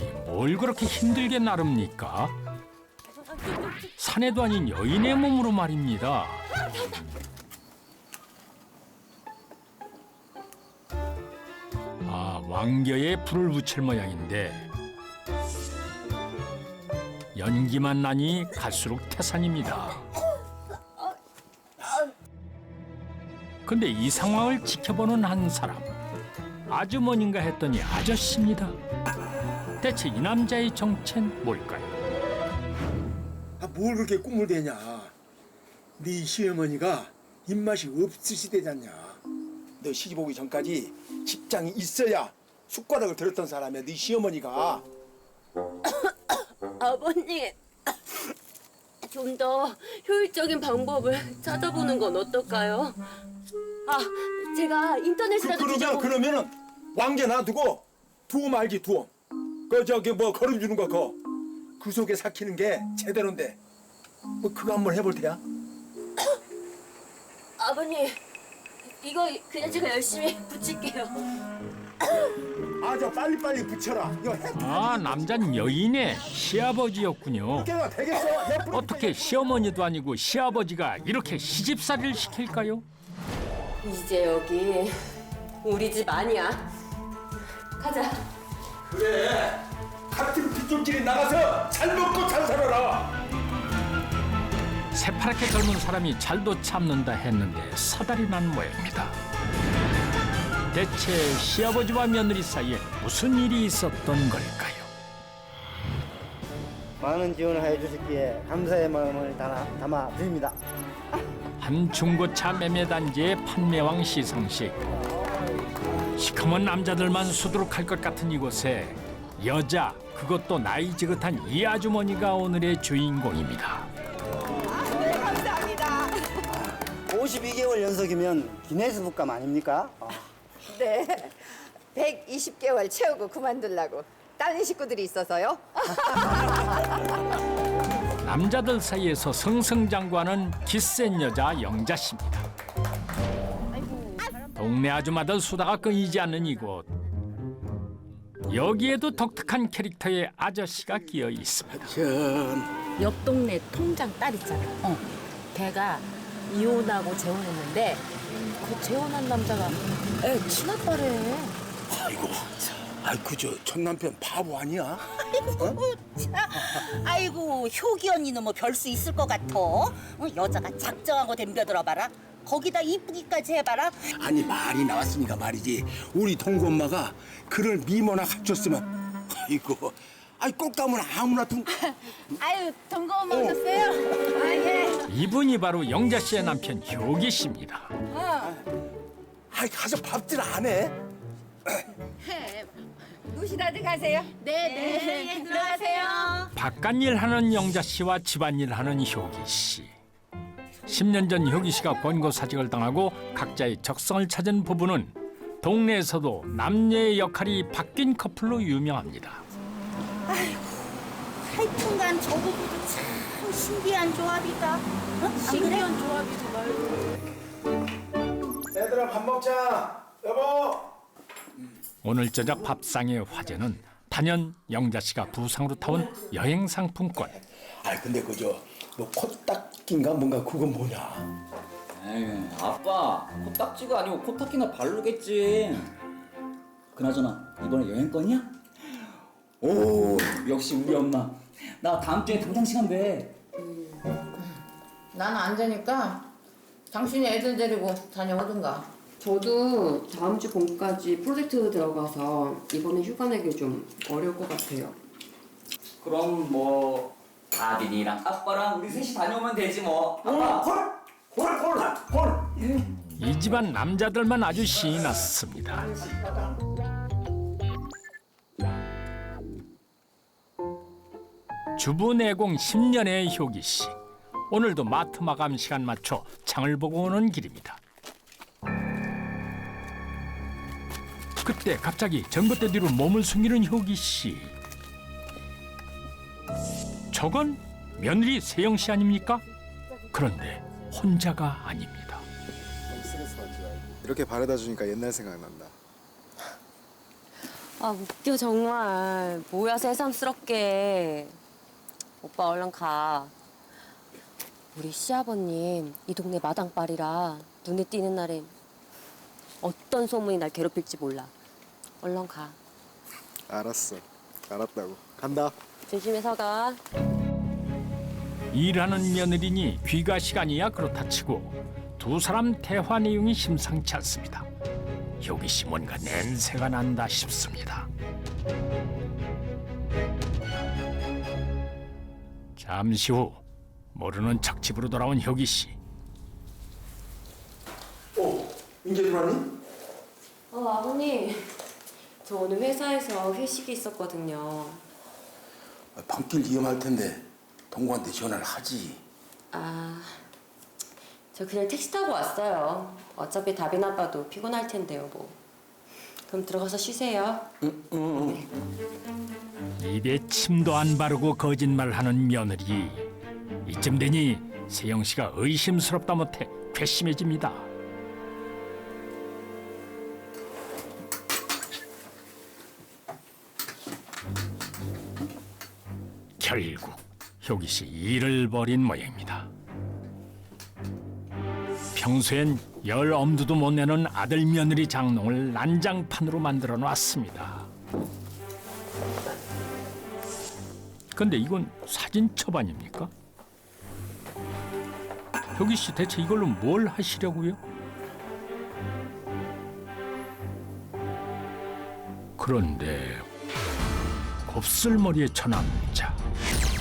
아니 뭘 그렇게 힘들게 나릅니까? 사내도 아닌 여인의 몸으로 말입니다. 아 왕겨에 불을 붙일 모양인데 연기만 나니 갈수록 태산입니다. 근데 이 상황을 지켜보는 한 사람 아주머니인가 했더니 아저씨입니다. 대체 이 남자의 정체는 뭘까요? 아, 뭘 그렇게 꿈을 대냐? 네 시어머니가 입맛이 없으시대잖냐? 너 시집 오기 전까지 직장이 있어야 숟가락을 들었던 사람이야. 네 시어머니가. 아버님, 좀 더 효율적인 방법을 찾아보는 건 어떨까요? 아, 제가 인터넷이라도 그 러면 뒤져보... 그러면은 왕개 놔두고 두엄 알지 두엄. 그 저기 뭐 걸음 주는 거 그거. 그 속에 삭히는 게 제대로인데. 뭐 그거 한번 해볼 테야. 아버님, 이거 그냥 제가 열심히 붙일게요. 아 저 빨리 빨리 붙여라. 이거 해. 아 남자는 여인의 시아버지였군요. 깨가 되겠어. 옆으로 어떻게 시어머니도 아니고 시아버지가 이렇게 시집살이를 시킬까요? 이제 여기 우리 집 아니야. 가자. 그래. 같은 빗줄길이 나가서 잘 먹고 잘 살아라. 새파랗게 젊은 사람이 잘도 참는다 했는데 사달이 난 모양입니다. 대체 시아버지와 며느리 사이에 무슨 일이 있었던 걸까요? 많은 지원을 해주셨기에 감사의 마음을 담아, 담아 드립니다. 한 중고차 매매 단지의 판매왕 시상식. 시커먼 남자들만 수두룩할 것 같은 이곳에 여자 그것도 나이 지긋한 이 아주머니가 오늘의 주인공입니다. 52개월 연속이면 기네스북감 아닙니까? 어. 네. 120개월 채우고 그만두려고. 다른 식구들이 있어서요. 남자들 사이에서 승승장구하는 기센 여자 영자 씨입니다. 동네 아줌마들 수다가 끊이지 않는 이곳. 여기에도 독특한 캐릭터의 아저씨가 끼어 있습니다. 옆 동네 통장 딸 있잖아. 어. 걔가 이혼하고 재혼했는데 그 재혼한 남자가 애 친아빠래. 아이고. 아이 그저 전 남편 바보 아니야? 아이고 효기 언니는 뭐 별 수 있을 것 같아. 어, 여자가 작정하고 덤벼들어 봐라. 거기다 이쁘기까지 해봐라. 아니 말이 나왔으니까 말이지. 우리 동구 엄마가 그를 미모나 갖췄으면 아이고. 아이 꽃가면 아무나 둥. 아유 동거 엄마 오셨어요? 아 예. 이분이 바로 영자 씨의 남편 효기 씨입니다. 아이 가서 밥질 안 해. 누시다들 가세요. 네네 들어가세요. 바깥일 하는 영자 씨와 집안일 하는 효기 씨. 10년 전 효기 씨가 권고 사직을 당하고 각자의 적성을 찾은 부부는 동네에서도 남녀의 역할이 바뀐 커플로 유명합니다. 하여튼간 저 부부도 참 신기한 조합이다. 어? 신기한 조합이지 말고. 얘들아 밥 먹자. 여보. 오늘 저녁 밥상의 화제는 단연 영자 씨가 부상으로 타온 여행 상품권. 아이 근데 그저 뭐 코딱지인가 뭔가 그건 뭐냐? 에이, 아빠 코딱지가 아니고 코딱지나 바르겠지 그나저나 이번에 여행권이야? 오 역시 우리 엄마 나 다음 주에 당장 시간 돼 나는 안 되니까 당신이 애들 데리고 다녀오든가. 저도 다음 주 봄까지 프로젝트 들어가서 이번에 휴가 내기 좀 어려울 것 같아요. 그럼 뭐 다빈이랑 아빠랑 우리 셋이 다녀오면 되지 뭐 아빠 콜콜콜콜 이 집안 남자들만 아주 신이 났습니다. 주부 내공 10년의 효기 씨. 오늘도 마트 마감 시간 맞춰 장을 보고 오는 길입니다. 그때 갑자기 전봇대 뒤로 몸을 숨기는 효기 씨. 저건 며느리 세영 씨 아닙니까? 그런데 혼자가 아닙니다. 이렇게 바래다 주니까 옛날 생각난다. 아 웃겨 정말 뭐야 새삼스럽게 오빠 얼른 가 우리 시아버님 이 동네 마당발이라 눈에 띄는 날엔 어떤 소문이 날 괴롭힐지 몰라 얼른 가 알았어. 알았다고. 간다. 조심해서 가 일하는 며느리니 귀가 시간이야 그렇다 치고 두 사람 대화 내용이 심상치 않습니다. 효기 씨 뭔가 냄새가 난다 싶습니다. 잠시 후 모르는 척 집으로 돌아온 효기 씨. 어, 이제 들어왔니? 어 아버님 저 오늘 회사에서 회식이 있었거든요 아, 밤길 위험할 텐데 동구한테 전화를 하지. 아, 저 그냥 택시 타고 왔어요. 어차피 다빈 아빠도 피곤할 텐데요, 뭐. 그럼 들어가서 쉬세요. 입에 침도 안 바르고 거짓말하는 며느리. 이쯤 되니 세영 씨가 의심스럽다 못해 괘씸해집니다. 결국 효기 씨 일을 벌인 모양입니다. 평소엔 열 엄두도 못 내는 아들 며느리 장롱을 난장판으로 만들어 놨습니다. 근데 이건 사진첩 아닙니까? 효기 씨 대체 이걸로 뭘 하시려고요? 그런데 곱슬머리의 저 남자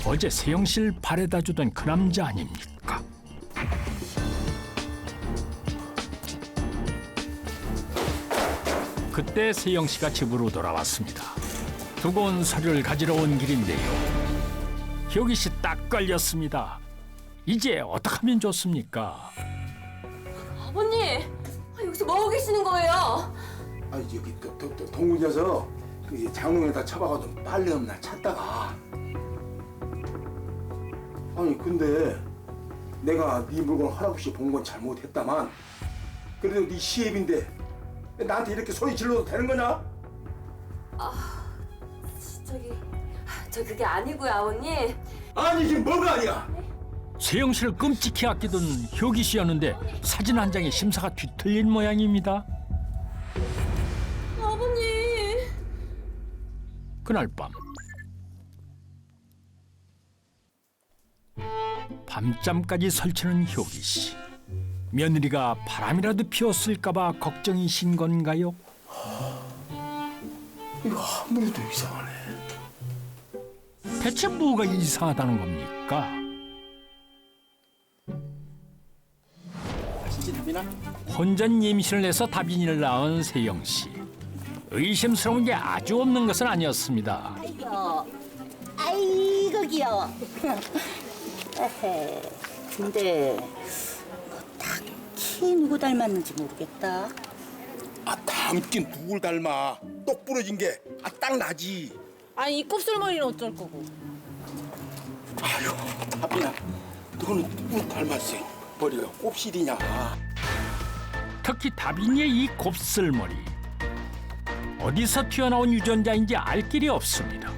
어제 세영 씨를 바래다 주던 그 남자 아닙니까? 그때 세영 씨가 집으로 돌아왔습니다. 두고 온 서류를 가지러 온 길인데요. 효기 씨 딱 걸렸습니다. 이제 어떻게 하면 좋습니까? 아버님, 아, 여기서 뭐 하고 계시는 거예요? 아 여기 녀석 그 장롱에다 쳐박아둔 빨래 없나 찾다가 아니 근데 내가 네 물건 허락없이 본 건 잘못했다만 그래도 네 시애비인데 나한테 이렇게 소리 질러도 되는 거냐? 저기, 저 그게 아니고요, 아버님. 아니 지금 뭐가 아니야 세영 씨를 끔찍히 아끼던 효기 씨였는데 사진 한 장에 심사가 뒤틀린 모양입니다. 아버님. 그날 밤 밤잠까지 설치는 효기 씨 며느리가 바람이라도 피웠을까봐 걱정이신 건가요? 이거 아무래도 이상하네 대체 뭐가 이상하다는 겁니까? 진짜? 혼전 임신을 해서 다빈이를 낳은 세영 씨 의심스러운 게 아주 없는 것은 아니었습니다. 아이고, 아이고 귀여워. 에헤, 근데 뭐 딱히 누구 닮았는지 모르겠다. 아 닮긴 누굴 닮아 똑 부러진 게 아 딱 나지 아니 이 곱슬머리는 어쩔 거고. 아유 다빈아 너는 누구 닮았어 머리가 곱실이냐 특히 다빈이의 이 곱슬머리 어디서 튀어나온 유전자인지 알 길이 없습니다.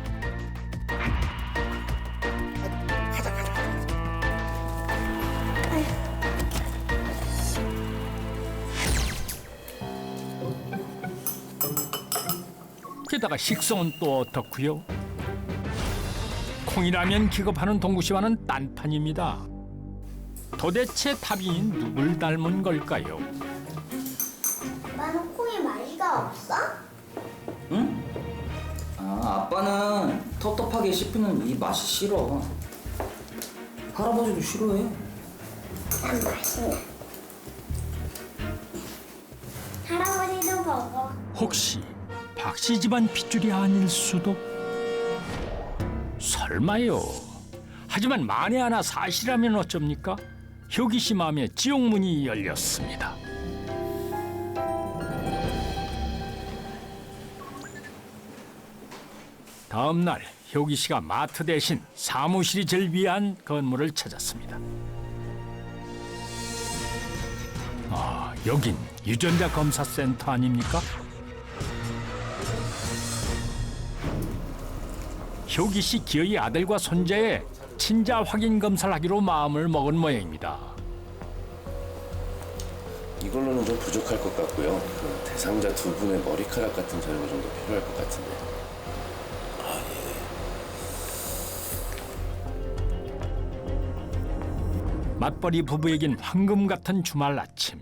게다가 식성은 또 어떻고요? 콩이라면 기겁하는 동구 씨와는 딴판입니다. 도대체 다빈이 누굴 닮은 걸까요? 오빠는 콩이 맛이가 없어? 응? 아 아빠는 텁텁하게 씹히는 이 맛이 싫어. 할아버지도 싫어해. 난 맛있네. 할아버지도 먹어. 혹시 박씨 집안 핏줄이 아닐 수도? 설마요. 하지만 만에 하나 사실이라면 어쩝니까? 효기 씨 마음에 지옥문이 열렸습니다. 다음 날 효기 씨가 마트 대신 사무실이 절 위한 건물을 찾았습니다. 아, 여긴 유전자 검사 센터 아닙니까? 효기 씨 기어이 아들과 손자의 친자 확인 검사를 하기로 마음을 먹은 모양입니다. 이걸로는 좀 부족할 것 같고요. 그 대상자 두 분의 머리카락 같은 자료가 좀 더 필요할 것 같은데. 맞벌이 부부에겐 황금 같은 주말 아침.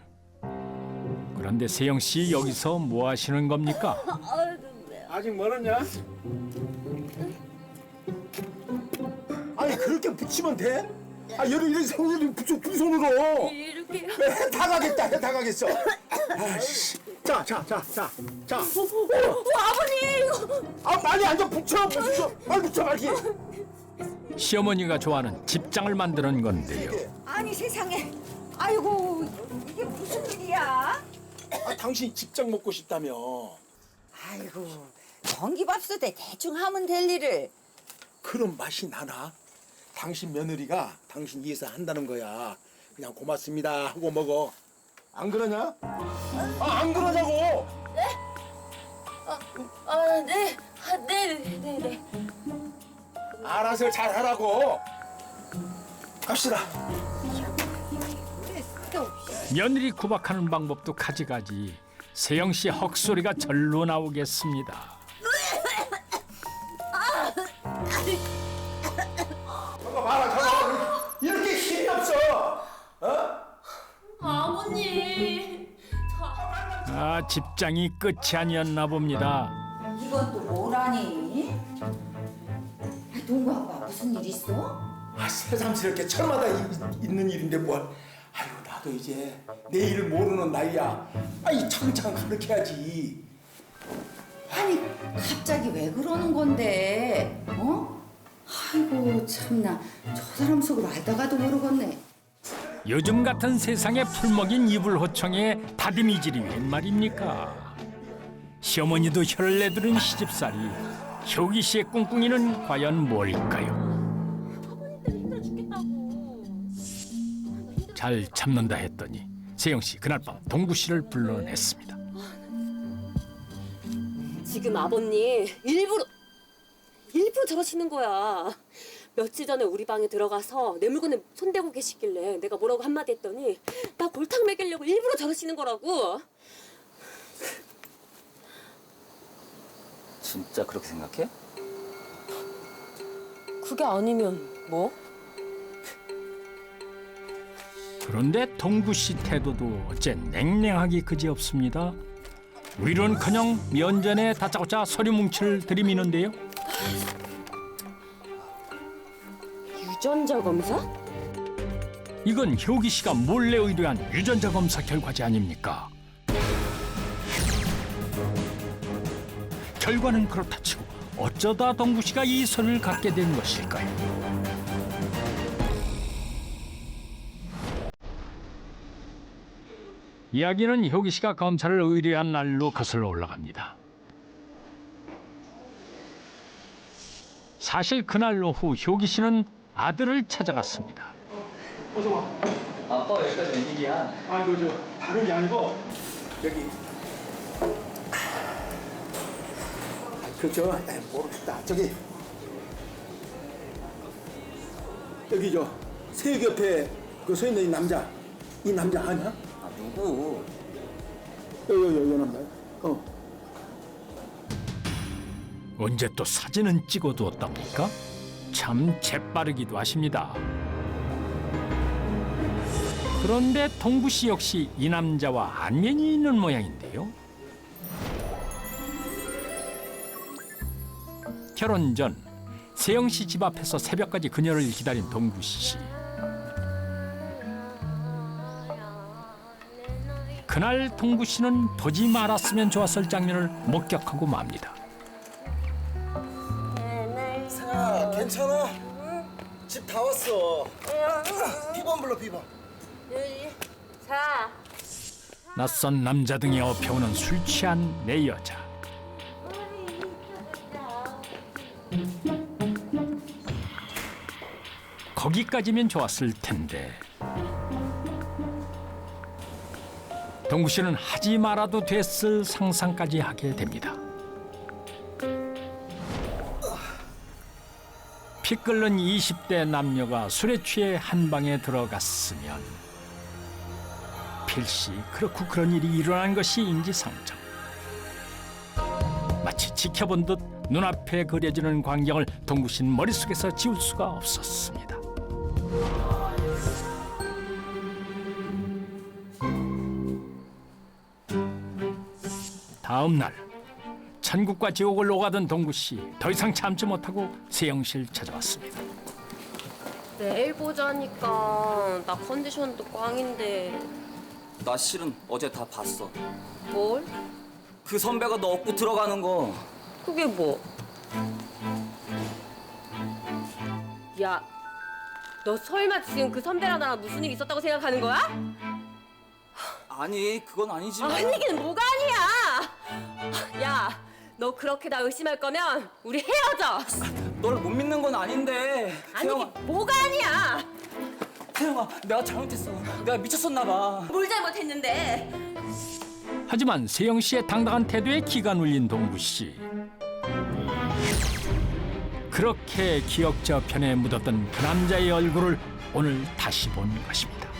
그런데 세영 씨 여기서 뭐 하시는 겁니까? 아직 멀었냐? 아니 그렇게 붙이면 돼? 아 여기 이렇게 손으로 붙여 두 손으로 이렇게 네, 다 가겠다 다 가겠어 아이씨 자자자자자 아버님 아 빨리 앉아 붙여 붙여 빨리 붙여 빨리 시어머니가 좋아하는 집장을 만드는 건데요. 아니 세상에. 아이고 이게 무슨 일이야? 아 당신 직장 먹고 싶다며 아이고 전기밥솥에 대충 하면 될 일을. 그런 맛이 나나? 당신 며느리가 당신 위해서 한다는 거야 그냥 고맙습니다 하고 먹어 안 그러냐? 아 안 그러냐고 아 네 아, 네, 네, 네. 알아서 잘 하라고 갑시다 며느리 구박하는 방법도 가지가지. 세영 씨 헉소리가 절로 나오겠습니다. 아 집장이 끝이 아니었나 봅니다. 이건 또 뭐라니? 동구 아빠 무슨 일 있어? 아 새삼스럽게 철마다 이- 있는 일인데 뭘 아유 나도 이제 내 일을 모르는 나이야 아이 차근차근 가르쳐야지 아니 갑자기 왜 그러는 건데? 어? 아이고 참나 저 사람 속을 알다가도 모르겠네. 요즘 같은 세상에 풀먹인 이불 호청에 다듬이질이 웬 말입니까? 시어머니도 혀를 내두른 시집살이 효기 씨의 꿍꿍이는 과연 뭘까요? 잘 참는다 했더니 세영 씨 그날 밤 동구 씨를 불러냈습니다. 지금 아버님 일부러 일부러 저러시는 거야. 며칠 전에 우리 방에 들어가서 내 물건에 손대고 계시길래 내가 뭐라고 한마디 했더니 나 골탕 먹이려고 일부러 저러시는 거라고. 진짜 그렇게 생각해? 그게 아니면 뭐? 그런데 동구 씨 태도도 어째 냉랭하기 그지없습니다. 위로는커녕 면전에 다짜고짜 서류 뭉치를 들이미는데요. 유전자 검사? 이건 효기 씨가 몰래 의뢰한 유전자 검사 결과지 아닙니까? 결과는 그렇다 치고 어쩌다 동구 씨가 이 서류를 갖게 된 것일까요? 이야기는 효기 씨가 검사를 의뢰한 날로 거슬러 올라갑니다. 사실 그날 오후 효기 씨는 아들을 찾아갔습니다. 아빠 여기까지 웬일이야? 아이고 저 다른 게 아니고 여기 그저 모르겠다 저기 여기 저 새벽 옆에 그 서 있는 이 남자 이 남자 아니야? 아 누구? 여기 남자 어 언제 또 사진은 찍어두었답니까? 참 재빠르기도 하십니다. 그런데 동구 씨 역시 이 남자와 안면이 있는 모양인데요. 결혼 전 세영 씨 집 앞에서 새벽까지 그녀를 기다린 동구 씨. 그날 동구 씨는 보지 말았으면 좋았을 장면을 목격하고 맙니다. 괜찮아? 집 다 왔어. 비번 불러 비번. 자 낯선 남자 등에 업혀오는 술 취한 내 여자. 거기까지면 좋았을 텐데. 동구 씨는 하지 말아도 됐을 상상까지 하게 됩니다. 피 끓는 20대 남녀가 술에 취해 한 방에 들어갔으면 필시 그렇고 그런 일이 일어난 것이 인지상정. 마치 지켜본 듯 눈앞에 그려지는 광경을 동구 씨는 머릿속에서 지울 수가 없었습니다. 다음 날 천국과 지옥을 오가던 동구 씨 더 이상 참지 못하고 세영실 찾아왔습니다. 내일 보자니까 나 컨디션도 꽝인데 나 실은 어제 다 봤어. 뭘? 그 선배가 너 업고 들어가는 거. 그게 뭐? 야, 너 설마 지금 그 선배랑 나랑 무슨 일 있었다고 생각하는 거야? 아니 그건 아니지만. 아니긴 뭐가 아니야! 야, 너 그렇게 나 의심할 거면 우리 헤어져! 너를 못 믿는 건 아닌데. 아니, 뭐가 아니야! 태영아, 내가 잘못했어. 내가 미쳤었나 봐. 뭘 잘못했는데? 하지만 세영 씨의 당당한 태도에 기가 눌린 동구 씨. 그렇게 기억 저편에 묻었던 그 남자의 얼굴을 오늘 다시 본 것입니다.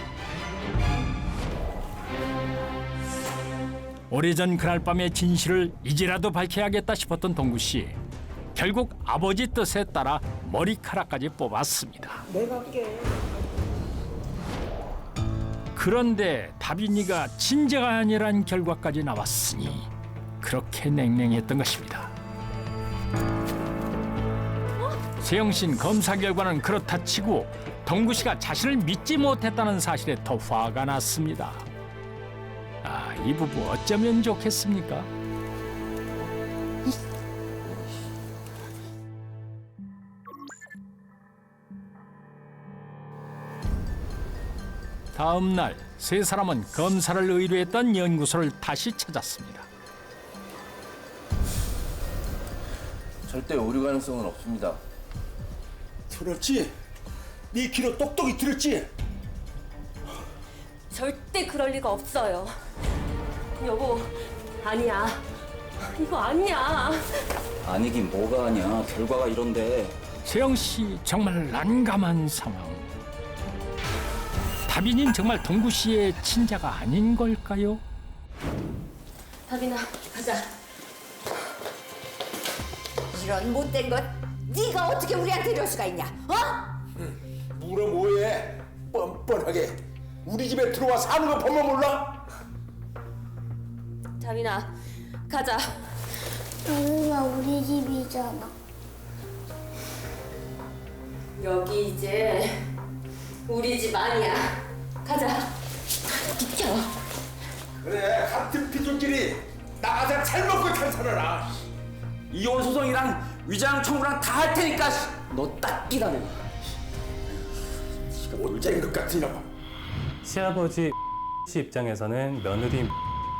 오래전 그날 밤의 진실을 이제라도 밝혀야겠다 싶었던 동구 씨. 결국 아버지 뜻에 따라 머리카락까지 뽑았습니다. 그런데 다빈이가 진짜가 아니란 결과까지 나왔으니 그렇게 냉랭했던 것입니다. 세영 씨는 검사 결과는 그렇다 치고 동구 씨가 자신을 믿지 못했다는 사실에 더 화가 났습니다. 아, 이 부부 어쩌면 좋겠습니까? 다음 날 세 사람은 검사를 의뢰했던 연구소를 다시 찾았습니다. 절대 오류 가능성은 없습니다. 들었지? 네 귀로 똑똑히 들었지? 절대 그럴 리가 없어요. 여보, 아니야. 이거 아니야. 아니긴 뭐가 아니야. 결과가 이런데. 세영 씨 정말 난감한 상황. 다빈이는 정말 동구 씨의 친자가 아닌 걸까요? 다빈아, 가자. 이런 못된 것 네가 어떻게 우리한테 이럴 수가 있냐? 어? 물어 뭐해? 뻔뻔하게 우리 집에 들어와 사는 거 보면 몰라? 다빈아, 가자. 여기가 우리 집이잖아. 여기 이제 우리 집 아니야. 가자. 비켜. 그래 같은 피줄끼리 나가서 잘 먹고 잘 살아라. 이혼 소송이랑 위장 청구랑 다 할 테니까 너 딱 기다려. 못된 것 같은 놈. 시아버지 씨 입장에서는 며느리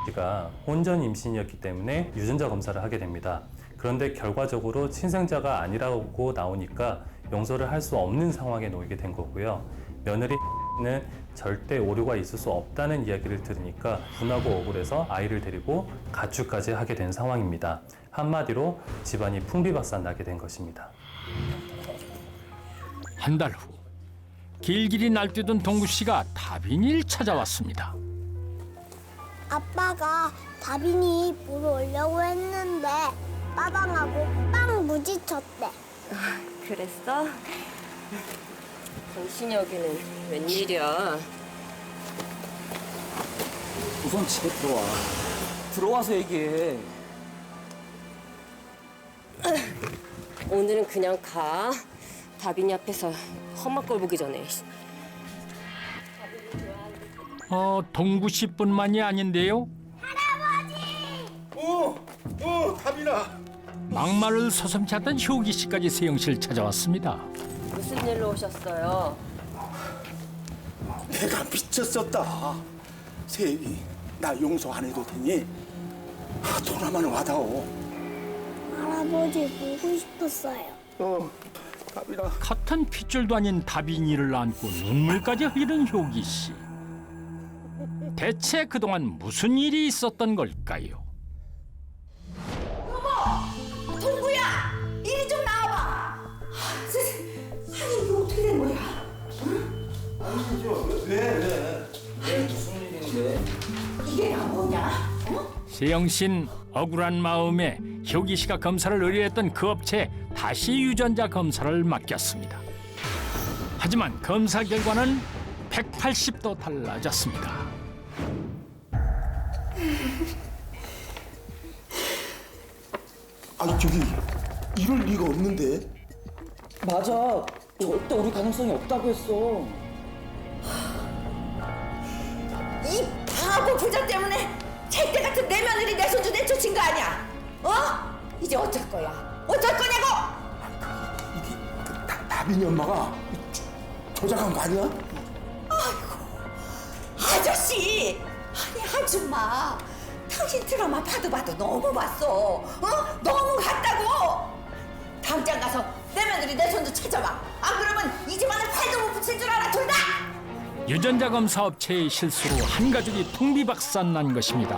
씨가 혼전 임신이었기 때문에 유전자 검사를 하게 됩니다. 그런데 결과적으로 친생자가 아니라고 나오니까 용서를 할 수 없는 상황에 놓이게 된 거고요. 며느리 는 절대 오류가 있을 수 없다는 이야기를 들으니까 분하고 억울해서 아이를 데리고 가출까지 하게 된 상황입니다. 한마디로 집안이 풍비박산 나게 된 것입니다. 한 달 후 길길이 날뛰던 동구 씨가 다빈이를 찾아왔습니다. 아빠가 다빈이 보러 오려고 했는데 빠방하고 빵 무지쳤대. 그랬어? 당신 여기는 웬일이야? 우선 집에 들어와. 들어와서 얘기해. 오늘은 그냥 가. 다빈이 앞에서 험한 걸 보기 전에. 어, 동구 씨뿐만이 아닌데요. 어, 어, 다빈아. 막말을 서슴지 않던 효기 씨까지 세영 씨를 찾아왔습니다. 무슨 일로 오셨어요? 내가 미쳤었다. 세வி, 나 용서 안 해도 되니? 아, 돌아만 와다오. 할아버지 보고 싶었어요. 어, 답이다. 같은 핏줄도 아닌 다빈이를 안고 눈물까지 흐른 효기 씨. 대체 그동안 무슨 일이 있었던 걸까요? 여보! 동구야! 이리 좀 나와봐! 아, 아니 이거 어떻게 된 거야? 네, 네. 아니죠. 왜? 왜? 왜? 무슨 일인데? 이게 나 뭐냐? 어? 세영 씨는 억울한 마음에 효기 씨가 검사를 의뢰했던 그 업체에 다시 유전자 검사를 맡겼습니다. 하지만 검사 결과는 180도 달라졌습니다. 아니 저기 이럴 리가 없는데. 맞아. 절대 우리 가능성이 없다고 했어. 이 바보 부자 때문에 찰때 같은 내 며느리 내 손주 내쫓은 거 아니야? 어? 이제 어쩔 거야? 어쩔 거냐고? 이게 그 나- 나빈이 엄마가 조- 조작한 거 아니야? 아저씨! 아니 아줌마 당신 드라마 봐도 봐도 너무 봤어 어? 너무 같다고 당장 가서 내 며느리 내 손주 찾아와 안 그러면 이 집안에 팔도 못 붙일 줄 알아 둘 다! 유전자 검 사 업체의 실수로 한 가족이 풍비박산 난 것입니다.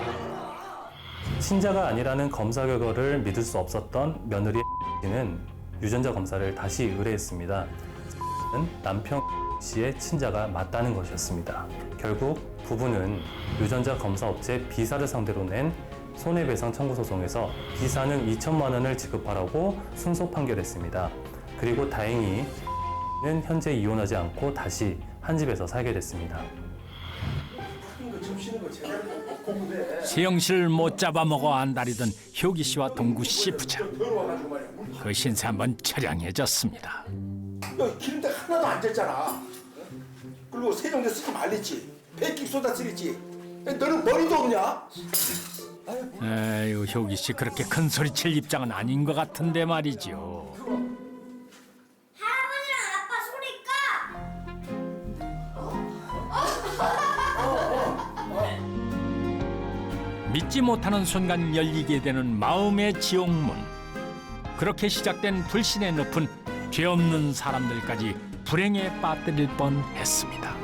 친자가 아니라는 검사 결과를 믿을 수 없었던 며느리 씨는 유전자 검사를 다시 의뢰했습니다. 는 남편 씨의 친자가 맞다는 것이었습니다. 결국 부부는 유전자 검사 업체 B사를 상대로 낸 손해배상 청구 소송에서 B사는 2천만 원을 지급하라고 승소 판결했습니다. 그리고 다행히 는 현재 이혼하지 않고 다시 한 집에서 살게 됐습니다. 세영 씨를 못 잡아먹어 안달이던 효기 씨와 동구 씨 부자. 그 신세 한번 처량해졌습니다. 너 기름때 하나도 안 졌잖아. 그리고 세정제 쓰지 말랬지. 백기 쏟아 쓰랬지. 너는 머리도 없냐? 에휴 효기 씨 그렇게 큰 소리 칠 입장은 아닌 것 같은데 말이죠. 믿지 못하는 순간 열리게 되는 마음의 지옥문. 그렇게 시작된 불신의 늪은 죄 없는 사람들까지 불행에 빠뜨릴 뻔했습니다.